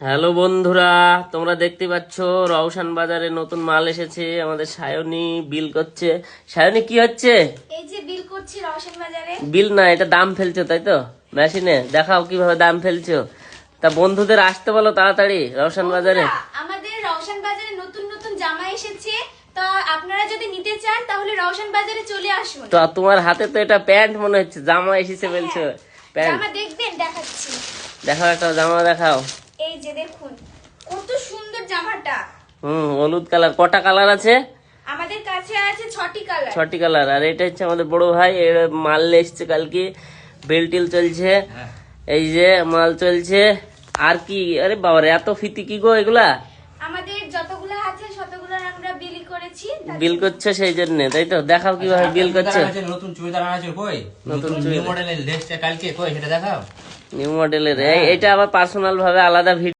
Hello বন্ধুরা তোমরা দেখতে পাচ্ছ রওশান বাজারে নতুন মাল এসেছে আমাদের সায়নী বিল করছে। সায়নী কি হচ্ছে? এই যে বিল করছি রওশন বাজারে। বিল না এটা দাম ফেলছো তাই তো? মেশিনে দেখাও কীভাবে দাম ফেলছো। তা বন্ধুদের আসতে বলো তাড়াতাড়ি রওশান বাজারে। আমাদের রওশন বাজারে নতুন নতুন জামা এসেছে তা আপনারা যদি নিতে চান তাহলে রওশন বাজারে চলে আসুন। তো তোমার হাতে তো এটা প্যান্ট মনে হচ্ছে জামা এসেছে বলছো প্যান্ট। জামা দেখবেন দেখাচ্ছি। দেখাও একটা জামা দেখাও। দেখুন কত সুন্দর জামাটা। হুম হলুদ কালার। কটা কালার আছে? আমাদের কাছে আছে ছটি কালার। ছটি কালার। আর এটা হচ্ছে আমাদের বড় ভাই এর মাল এসছে কালকে। বেলটিল চলছে। এই যে মাল চলছে। আর কি? আরে বাবারে এত ফিতি কি গো এগুলা? আমাদের যতগুলো আছে ততগুলো আমরা বিল করেছি। বিল করছ সেই জন্য তাই তো? দেখাও কীভাবে বিল করছ। নতুন চুড়িদার আছে কই? নতুন নিউ মডেলের লেসটা কালকে কই? সেটা দেখাও। নিউ মডেলের এটা আবার পার্সোনাল ভাবে আলাদা ভিডিও